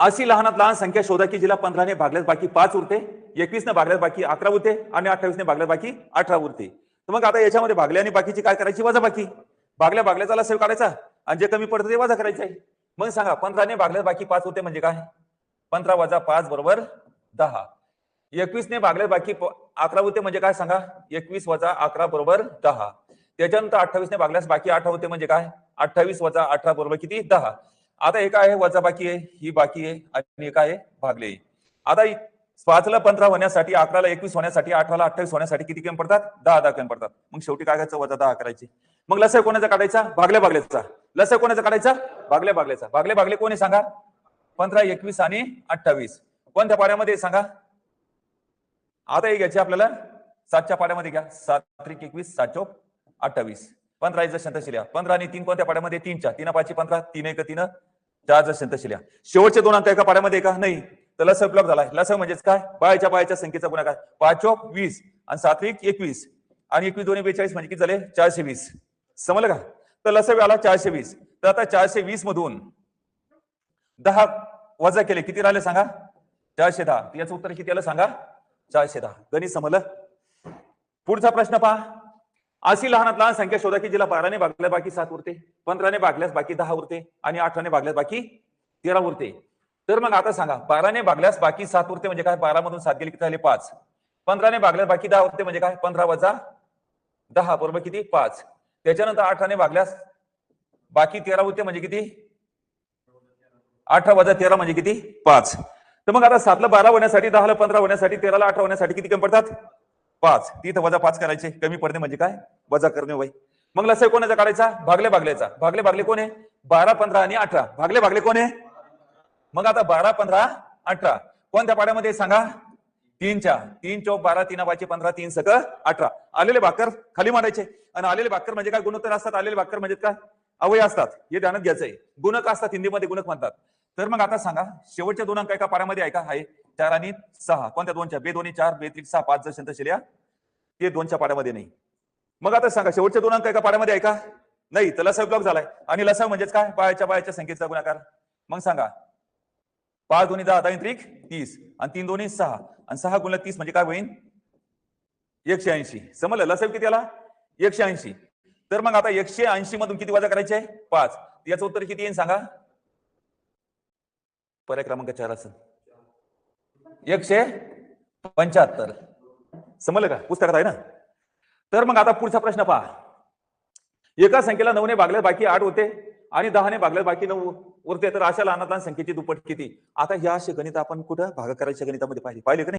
अशी लहानात लहान संख्या शोधा की जिला पंधराने भागल्यास बाकी पाच उरते एकवीसने भागल्यास बाकी अकरा उरते आणि अठ्ठावीसने भागल्यास बाकी अठरा उरते. तर मग आता याच्यामध्ये भागल्या आणि बाकीची काय करायची? वजा बाकी. भागल्या भागल्याचा लसेव काढायचा आणि जे कमी पडतं ते वजा करायचं आहे. मग सांगा पंधराने भागल्यास बाकी पाच होते म्हणजे काय? पंधरा वजा पाच बरोबर दहा. एकवीसने भागल्यास बाकी अकरा होते म्हणजे काय सांगा? एकवीस वजा अकरा बरोबर दहा. त्याच्यानंतर अठ्ठावीसने भागल्यास बाकी अठरा होते म्हणजे काय? अठ्ठावीस वजा अठरा बरोबर किती? दहा. आता एक आहे? वजा बाकी आहे ही बाकी आहे आणि एक आहे? भागले आता पाचला पंधरा होण्यासाठी अकराला एकवीस होण्यासाठी अठराला अठ्ठावीस होण्यासाठी किती कमी पडतात? दहा दहा कमी पडतात. मग शेवटी काय करायचं? वजा दहा करायचे मग लसय कोणाचा काढायचा? भागल्या भागल्याचा. लसय कोणाचा काढायचा? भागल्या भागल्याचा. भागले भागले कोणी सांगा? पंधरा एकवीस आणि अठ्ठावीस. कोणत्या पाड्यामध्ये सांगा? आता हे घ्यायचे आपल्याला. सातच्या पाड्यामध्ये घ्या. सात त्रिक एकवीस सात चौक अठ्ठावीस. पंधरा जर शिल्या पंधरा आणि तीन कोणत्या पाड्यामध्ये? तीनच्या. तीन पाचशे पंधरा तीन एक तीन चार जर शिल्या शेवटचे दोन अंक एका पाड्यामध्ये का? नाही. तर लस उपलब्ध झालाय लस म्हणजेच काय? बाळाच्या बाळाच्या संख्येचा गुणाकार. पाच वीस आणि सात्विक एकवीस. आणि एकवीस दोन्ही बेचाळीस म्हणजे किती झाले? चारशे वीस. समजलं का? तर लस आला चारशे वीस. तर आता चारशे वीस मधून दहा वजा केले. किती राहिले सांगा? चारशे दहा. याचं उत्तर किती आलं सांगा? चारशे दहा. गणित समजलं? पुढचा प्रश्न पहा. अशी लहानात लहान संख्या शोधा की जिला बाराने भागल्यास बाकी सात उरते पंधराने भागल्यास बाकी दहा उरते आणि अठराने भागल्यास बाकी तेरा उरते. तर मग आता सांगा बाराने भागल्यास बाकी सात उरते म्हणजे काय? बारा मधून सात गेले किती झाले पाच. पंधराने भागल्यास बाकी दहा उरते म्हणजे काय? पंधरा वजा दहा बरोबर किती? पाच. त्याच्यानंतर अठराने भागल्यास बाकी तेरा उरते म्हणजे किती? अठरा वजा तेरा म्हणजे किती? पाच. तर मग आता सातला बारा होण्यासाठी दहाला पंधरा होण्यासाठी तेराला अठरा होण्यासाठी किती कमी पडतात? पाच. तिथं वजा पाच करायचे. कमी पडणे म्हणजे काय? वजा करणे वय मग लसय कोणाचा काढायचा? भागले भागल्याचा भागले भागले कोण आहे? बारा पंधरा आणि अठरा. भागले भागले कोण आहे? मग आता बारा पंधरा अठरा. कोणत्या पाड्यामध्ये सांगा? तीनच्या. तीन चौक बारा तीन पाचशे पंधरा तीन सगळं अठरा. आलेले भाकर खाली मांडायचे. आणि आलेले भाकर म्हणजे काय? गुणोत्तर असतात. आलेले भाकर म्हणजे काय? अवय असतात. हे ध्यानात घ्यायचंय. गुणक असतात. हिंदीमध्ये गुणक म्हणतात. तर मग आता सांगा. शेवटच्या दोन अंक एका पाड्यामध्ये ऐका आहे. चार आणि सहा. कोणत्या दोनच्या? बे दोन्ही चार बे त्रिक सहा पाच जर शंत शिल्या ते दोनच्या पाड्यामध्ये नाही. मग आता सांगा शेवटचे दोन अंक एका पाड्यामध्ये आहे का? नाही तर लसाव ब्लॉक झालाय. आणि लसाव म्हणजेच काय? बायाच्या बायाच्या संख्येचा गुणाकार. मग सांगा. पाच दोन्ही दहा दहा त्रिक तीस. आणि तीन दोन्ही सहा. आणि सहा गुणला तीस म्हणजे काय होईल एकशे ऐंशी. समजलं? लसाव किती आला? एकशे ऐंशी. तर मग आता एकशे ऐंशी मधून किती वजा करायचे? आहे पाच. याचं उत्तर किती येईल सांगा? पर्याय क्रमांक चार असेल. एकशे पंच्याहत्तर. समजलं का? पुस्तकात आहे ना? तर मग आता पुढचा प्रश्न पहा. एका संख्येला नऊने भागल्यास बाकी आठ होते आणि दहाने भागल्यास बाकी नऊ उरते. तर अशा लहानात लहान संख्येची दुप्पट किती? आता ह्या असे गणित आपण कुठं भागाकाराच्या गणितामध्ये पाहिले? पाहिले का नाही?